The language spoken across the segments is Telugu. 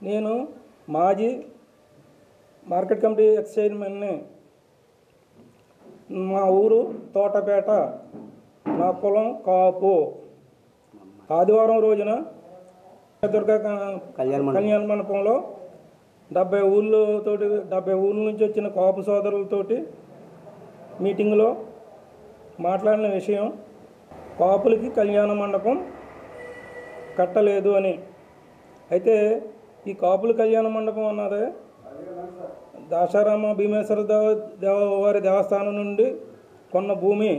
నేను మాజీ మార్కెట్ కమిటీ ఎక్స్ చైర్మన్ని మా ఊరు తోటపేట నా కులం కాపు ఆదివారం రోజున దుర్గా. కళ్యాణ మండపంలో డెబ్బై ఊళ్ళతోటి డెబ్బై ఊళ్ళ నుంచి వచ్చిన కాపు సోదరులతోటి మీటింగ్లో మాట్లాడిన విషయం కాపులకి కళ్యాణ మండపం కట్టలేదు అని. అయితే ఈ కాపుల కళ్యాణ మండపం అన్నది దాశారామ భీమేశ్వర దేవ దేవవారి దేవస్థానం నుండి కొన్న భూమి.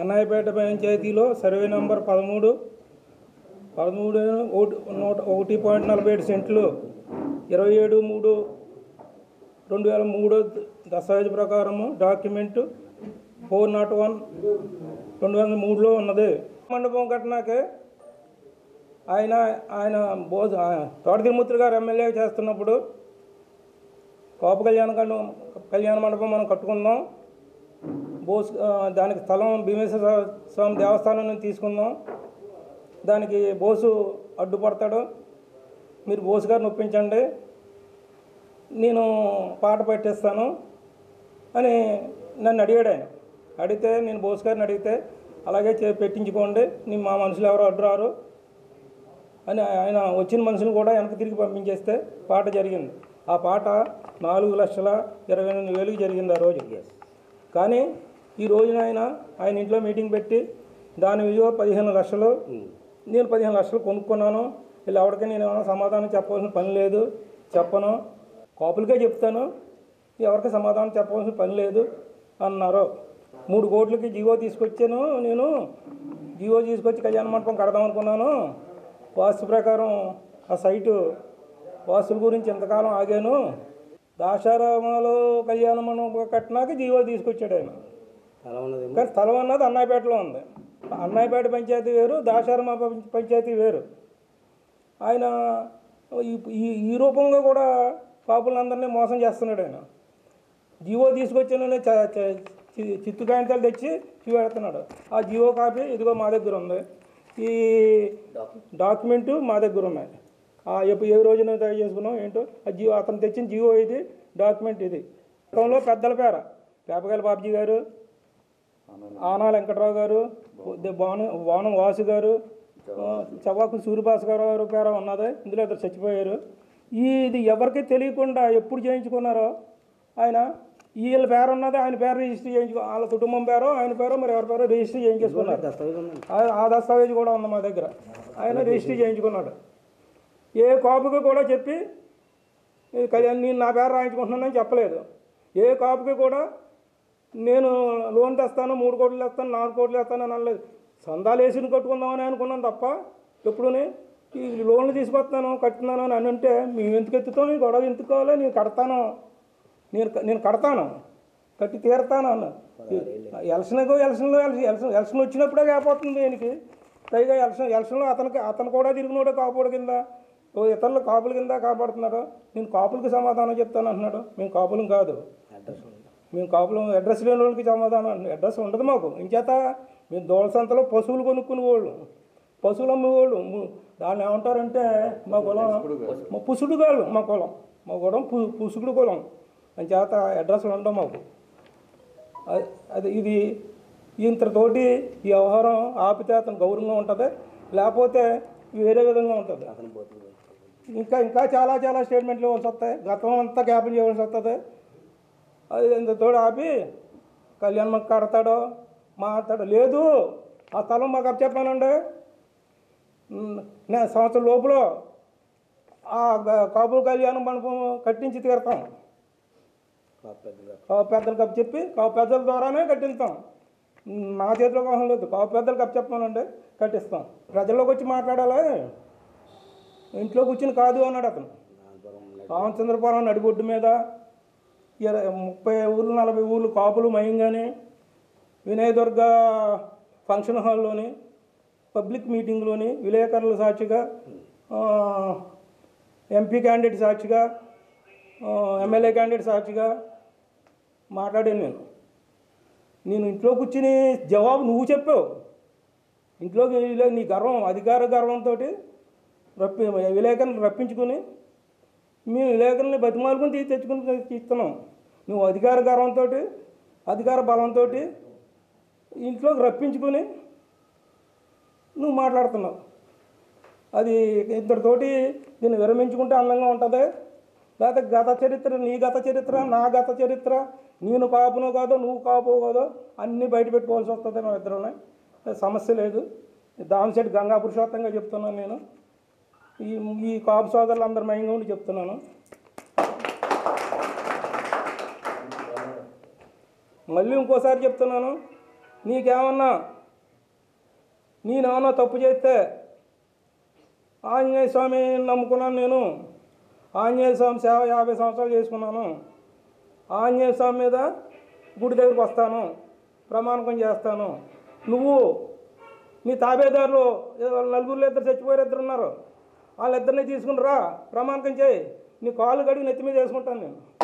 అన్నాయపేట పంచాయతీలో సర్వే నంబర్ పదమూడు పదమూడు ఒకటి నూట ఒకటి పాయింట్ నలభై ఏడు సెంట్లు ఇరవై ఏడు మూడు రెండు వేల మూడు దస్తావేజ్ ప్రకారము డాక్యుమెంట్ ఫోర్ నాట్ వన్ రెండు వేల మూడులో ఉన్నది. మండపం కట్టినాకే ఆయన ఆయన బోధ తోట తిరుమూర్తి గారు ఎమ్మెల్యే చేస్తున్నప్పుడు కోప కళ్యాణ కళ్యాణ మండపం మనం కట్టుకుందాం బోస్ దానికి స్థలం భీమేశ్వర స్వామి దేవస్థానం నుంచి తీసుకుందాం దానికి బోసు అడ్డుపడతాడు. మీరు బోసు గారిని ఒప్పించండి. నేను పాట పెట్టేస్తాను అని నన్ను అడిగాడు ఆయన. అడిగితే నేను బోస్ గారిని అడిగితే అలాగే చే పెట్టించుకోండి నేను మా మనుషులు ఎవరు అడ్డురారు అని ఆయన వచ్చిన మనుషులు కూడా వెనక్కి తిరిగి పంపించేస్తే పాట జరిగింది. ఆ పాట నాలుగు లక్షల ఇరవై ఎనిమిది వేలకు జరిగింది ఆ రోజు. కానీ ఈ రోజున ఆయన ఆయన ఇంట్లో మీటింగ్ పెట్టి దాని విలువ పదిహేను లక్షలు నేను పదిహేను లక్షలు కొనుక్కున్నాను. ఇలా ఎవరికి నేను ఏమైనా సమాధానం చెప్పవలసిన పని లేదు చెప్పను. కాపులకే చెప్తాను ఎవరికి సమాధానం చెప్పవలసిన పని లేదు అన్నారు. మూడు కోట్లకి జీవో తీసుకొచ్చాను నేను. జీవో తీసుకొచ్చి కళ్యాణ మండపం కడదాం అనుకున్నాను. వాస్తు ప్రకారం ఆ సైటు వాస్తుల గురించి ఎంతకాలం ఆగాను. దాశారామాలో కళ్యాణ మండపం కట్టినాక జీవో తీసుకొచ్చాడు ఆయన. కానీ స్థలం అన్నది అన్నాయపేటలో ఉంది. అన్నాయపేట పంచాయతీ వేరు దాశారమ పంచాయతీ వేరు. ఆయన ఈ- ఈ రూపంగా కూడా పాపులందరినీ మోసం చేస్తున్నాడు ఆయన. జియో తీసుకొచ్చిన చ- చ- చి- చిత్తు కాగితాలు తెచ్చి చూపెడుతున్నాడు. ఆ జియో కాపీ ఇదిగో మా దగ్గర ఉంది. ఈ డాక్యుమెంటు మా దగ్గర ఉన్నాయి. ఆ ఎప్పుడు ఏ రోజున తయారు చేసుకున్నాం ఏంటో? ఆ జియో అతను తెచ్చిన జియో ఇది డాక్యుమెంట్ ఇది. గతంలో పెద్దల పేర. పేపకాయల బాబ్జీ గారు ఆనా వెంకట్రావు గారు ది- వానం వాసు గారు చవాకు సూర్యభాస్కర్ గారు పేర ఉన్నది ఇందులో ఇద్దరు చచ్చిపోయారు. ఈ ఇది ఎవరికి తెలియకుండా ఎప్పుడు చేయించుకున్నారో? ఆయన వీళ్ళ పేరు ఉన్నది ఆయన పేరు రిజిస్టర్ చేయించుకో వాళ్ళ కుటుంబం పేరు ఆయన పేరు మరి ఎవరి పేరు రిజిస్టర్ చేయించుకున్నారు ఆ- దస్తావేజ్ కూడా ఉంది మా దగ్గర. ఆయన రిజిస్టర్ చేయించుకున్నాడు. ఏ కాపుకి కూడా చెప్పి నేను నా పేరు రాయించుకుంటున్నానని చెప్పలేదు. ఏ కాపుకి కూడా నేను లోన్ తెస్తాను మూడు కోట్లు తెస్తాను నాలుగు కోట్లు తెస్తాను అని అనలేదు. సందాలు వేసి కట్టుకుందామని అనుకున్నాను తప్ప ఎప్పుడునే? ఈ లోన్లు తీసుకొస్తాను కట్టున్నాను అని అని అంటే మేము ఎందుకు ఎత్తుతాం? గొడవ ఎందుకు కావాలి? నేను కడతాను. నేను నేను కడతాను. కట్టి తీరుతాను అన్న ఎలక్షన్కు ఎలక్షన్లో ఎలక్షన్ ఎలక్షన్ వచ్చినప్పుడే కాకపోతుంది దీనికి పైగా ఎలక్షన్ ఎలక్షన్లో అతనికి అతను కూడా తిరిగినోడే కాపుడు కింద. ఓ ఇతరులు కాపుల కింద కాపాడుతున్నాడు నేను కాపులకి సమాధానం చెప్తాను అంటున్నాడు. మేము కాపులం కాదు. మేము కాపులం అడ్రస్ లేని వాళ్ళకి సమాధానం. అడ్రస్ ఉండదు మాకు. ఇంచేత మేము దోళసంతలో పశువులు కొనుక్కునే వాళ్ళు పశువులు అమ్మేవాళ్ళు. దాన్ని ఏమంటారంటే మా కులం మా పుసుడు కాదు మా కులం. మా కులం పు పుసుకుడు కులం. అని చేత అడ్రస్లు ఉండవు మాకు. అది ఇది ఇంతతోటి ఈ వ్యవహారం ఆపితే అతను గౌరవంగా ఉంటుంది. లేకపోతే వేరే విధంగా ఉంటుంది. అతను ఇంకా ఇంకా చాలా చాలా స్టేట్మెంట్లు ఇవ్వాల్సి వస్తాయి. గతం అంతా క్యాపిల్ చేయవలసి వస్తుంది. అది ఇంతతోడు ఆపి కళ్యాణ్ కడతాడో మా మాట్లాడు లేదు ఆ స్థలం మాకు చెప్పానండి నేను సంవత్సరం లోపల ఆ గ- కళ్యాణం మండపం కట్టించి తీరుతాం. కావు పెద్దలకు అప్పు చెప్పి కావు పెద్దల ద్వారానే కట్టిస్తాం. నా చేతిలో కోసం లేదు. కావు పెద్దలకు అప్పు చెప్పానండి కట్టిస్తాం. ప్రజల్లోకి వచ్చి మాట్లాడాలి? ఇంట్లో కూర్చుని కాదు అన్నాడు అతను. నాగపురం రామచంద్రపురం నడిబొడ్డు మీద ఇరవై ముప్పై ఊర్లు నలభై ఊర్లు కాపులు మయంగానే వినయదుర్గ ఫంక్షన్ హాల్లోని పబ్లిక్ మీటింగ్లోని విలేకరుల సాక్షిగా ఎంపీ క్యాండిడేట్ సాక్షిగా ఎమ్మెల్యే క్యాండిడేట్ సాక్షిగా మాట్లాడాను నేను. నేను ఇంట్లో కూర్చుని జవాబు నువ్వు చెప్పావు. ఇంట్లోకి నీ గర్వం అధికార గర్వంతో రప్పి విలేకరులు రప్పించుకుని మేము విలేకరుల్ని బతిమాలుకుని తీసి తెచ్చుకుని ఇస్తున్నాం. నువ్వు అధికార గర్వంతో అధికార బలంతో ఇంట్లోకి రప్పించుకొని నువ్వు మాట్లాడుతున్నావు. అది ఇద్దరితోటి దీన్ని విరమించుకుంటే అందంగా ఉంటుంది. లేకపోతే గత చరిత్ర నీ గత చరిత్ర నా గత చరిత్ర నేను కాపునో కాదో నువ్వు కాపు కాదో అన్నీ బయట పెట్టుకోవాల్సి వస్తుంది మా ఇద్దరునే. సమస్య లేదు. దామశెట్టి గంగా పురుషోత్తంగా చెప్తున్నాను నేను. ఈ ఈ కాపు సోదరులు అందరి మయంగా ఉండి చెప్తున్నాను. మళ్ళీ ఇంకోసారి చెప్తున్నాను. నీకేమన్నా నేనేమన్నా తప్పు చేస్తే ఆంజనేయ స్వామి నమ్ముకున్నాను నేను. ఆంజనేయ స్వామి సేవ యాభై సంవత్సరాలు చేసుకున్నాను. ఆంజనేయ స్వామి మీద గుడి దగ్గరికి వస్తాను. ప్రమాణకం చేస్తాను. నువ్వు నీ తాబేదారులు నలుగురులో నలుగురు ఇద్దరు చచ్చిపోయారు ఇద్దరు ఉన్నారు. వాళ్ళిద్దరిని తీసుకుని రా ప్రమాణకం చేయి. నీ కాళ్ళు కడిగి నెత్తి మీద వేసుకుంటాను నేను.